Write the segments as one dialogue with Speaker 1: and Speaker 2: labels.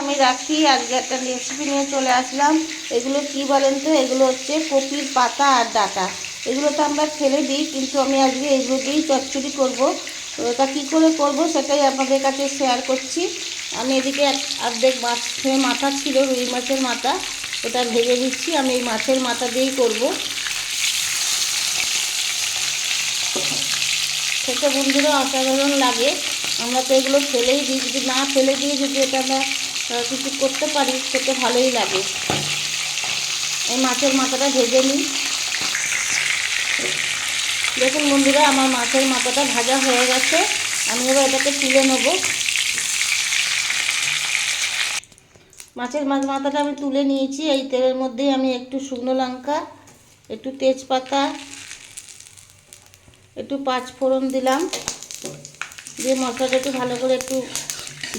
Speaker 1: আমি রাখি, আজকে একটা রেসিপি নিয়ে চলে আসলাম। এগুলো কি বলেন তো? এগুলো হচ্ছে কপির পাতা আর ডাটা। এগুলো তো আমরা ফেলে দিই, কিন্তু আমি আজকে এগুলো দিয়েই চচ্চড়ি করব। তো কী করে করব সেটাই আপনাদের কাছে শেয়ার করছি। আমি এদিকে এক অর্ধেক মাছের মাথা ছিল, রুই মাছের মাথা। ওটা ভেজে দিচ্ছি আমি এই মাছের মাথা দিয়েই করব। সেটা বন্ধুরা অসাধারণ লাগে। আমরা তো এগুলো ফেলেই দিই, যদি না ফেলে দিয়ে যদি এটা আমরা কিছু করতে পারি সেটা ভালোই লাগে। এই মাছের মাথাটা ভেজে নিই। দেখুন বন্ধুরা, আমার মাছের মাথাটা ভাজা হয়ে গেছে। আমি এবার এটাকে তুলে নেব। মাছের মাছ মাথাটা আমি তুলে নিয়েছি। এই তেলের মধ্যেই আমি একটু শুকনো লঙ্কা, একটু তেজপাতা, একটু পাঁচ ফোড়ন দিলাম। দিয়ে মশলাটা একটু ভালো করে একটু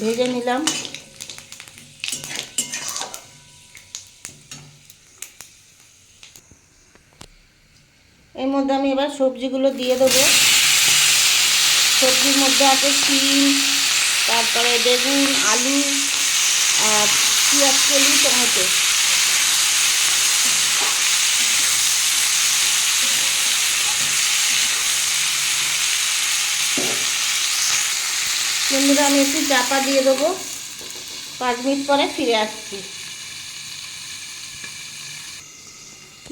Speaker 1: ভেজে নিলাম। মধ্যে আমি এবার সবজিগুলো দিয়ে দেবো। সবজির মধ্যে আছে শিম, তারপরে বেগুন, আলু পেঁয়াজ, কলি, টমেটো। বন্ধুরা, আমি একটু চাপা দিয়ে দেবো। পাঁচ মিনিট পরে ফিরে আসছি।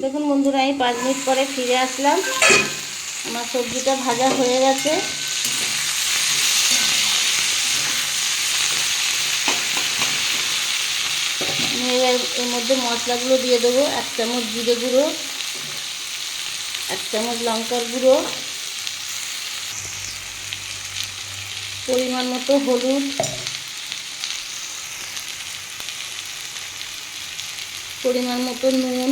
Speaker 1: দেখুন বন্ধুরা আমি পাঁচ মিনিট পরে ফিরে আসলাম। আমার সবজিটা ভাজা হয়ে গেছে। এর মধ্যে মশলাগুলো দিয়ে দেবো, এক চামচ জিরে গুঁড়ো, এক চামচ লঙ্কার গুঁড়ো। পরিমাণ মতো হলুদ। পরিমাণ মতো নুন।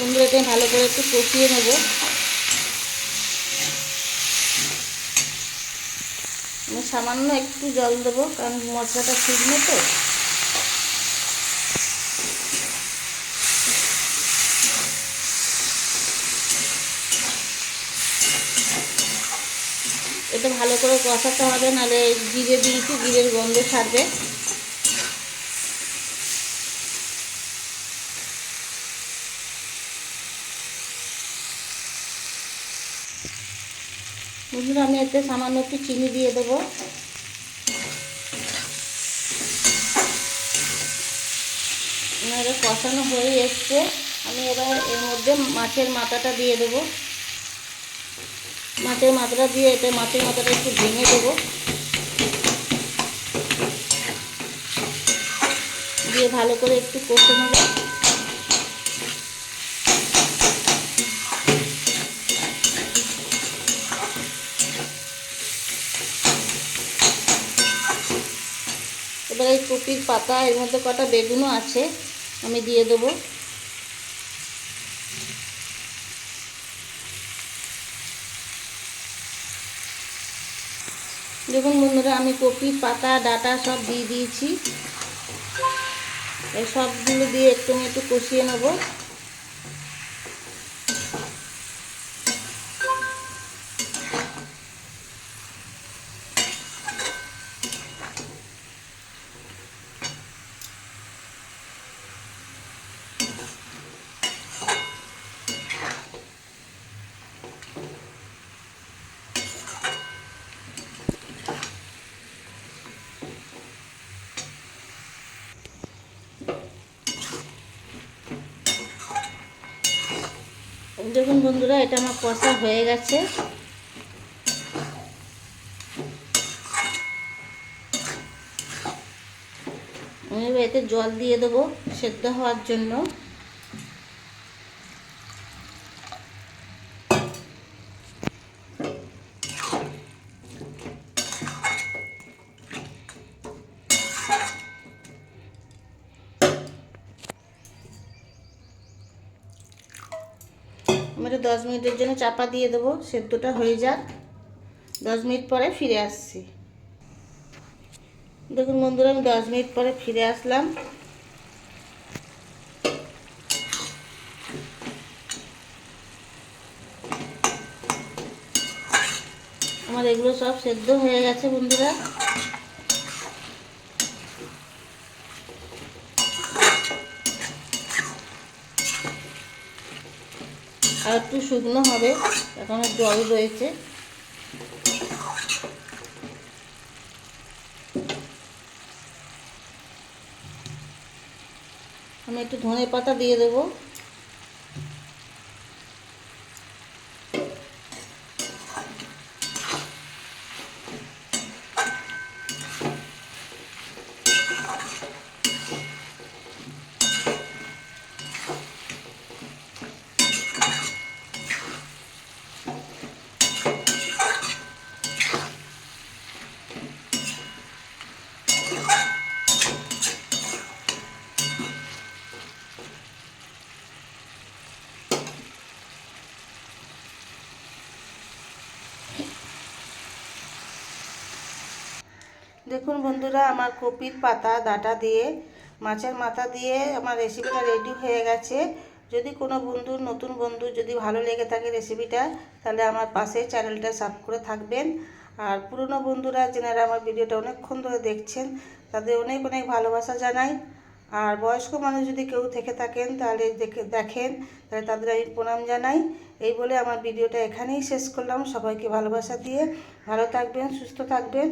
Speaker 1: বন্ধুরা এটা ভালো করে একটু কষিয়ে নেব। আমি সামান্য একটু জল দেবো, কারণ মশলাটা শুকনো তো। এটা ভালো করে কষাতে হবে, নাহলে জিরে দিয়েছি, জিরের গন্ধ ছাড়বে। বন্ধুরা, আমি এতে সামান্য একটু চিনি দিয়ে দেবো। কষানো হয়ে এসছে। আমি এবার এর মধ্যে মাছের মাথাটা দিয়ে দেবো। মাছের মাথাটা দিয়ে এতে মাছের মাথাটা একটু ভেঙে দেবো। দিয়ে ভালো করে একটু কষে নেব। এবার এই কপির পাতা, এর মধ্যে কটা বেগুনও আছে, আমি দিয়ে দেবো। দেখুন বন্ধুরা, আমি কপির পাতা, ডাটা সব দিয়ে দিয়েছি। এই সবগুলো দিয়ে একটু একটু কষিয়ে নেব। দেখুন বন্ধুরা, এটা আমার কষা হয়ে গেছে। আমি এতে জল দিয়ে দেবো সেদ্ধ হওয়ার জন্য। দশ মিনিটের জন্য চাপা দিয়ে দেবো, সেদ্ধটা হয়ে যাক। দশ মিনিট পরে ফিরে আসছি। দেখুন বন্ধুরা, আমি দশ মিনিট পরে ফিরে আসলাম। আমার এগুলো সব সেদ্ধ হয়ে গেছে বন্ধুরা। আর একটু শুকনো হবে এখন জল রয়েছে। আমি একটু ধনে পাতা দিয়ে দেবো। দেখুন বন্ধুরা, আমার কপির পাতা, ডাটা দিয়ে, মাছের মাথা দিয়ে আমার রেসিপিটা রেডি হয়ে গেছে। যদি কোনো বন্ধু, নতুন বন্ধু যদি ভালো লেগে থাকে রেসিপিটা তাহলে আমার পাশে চ্যানেলটা সাব করে থাকবেন। আর পুরনো বন্ধুরা যেনারা আমার ভিডিওটা অনেকক্ষণ ধরে দেখছেন, তাদের অনেক অনেক ভালোবাসা জানাই। আর বয়স্ক মানুষ যদি কেউ থেকে থাকেন, তাহলে দেখে, দেখেন, তাহলে তাদের আমি প্রণাম জানাই। এই বলে আমার ভিডিওটা এখানেই শেষ করলাম। সবাইকে ভালোবাসা দিয়ে ভালো থাকবেন, সুস্থ থাকবেন।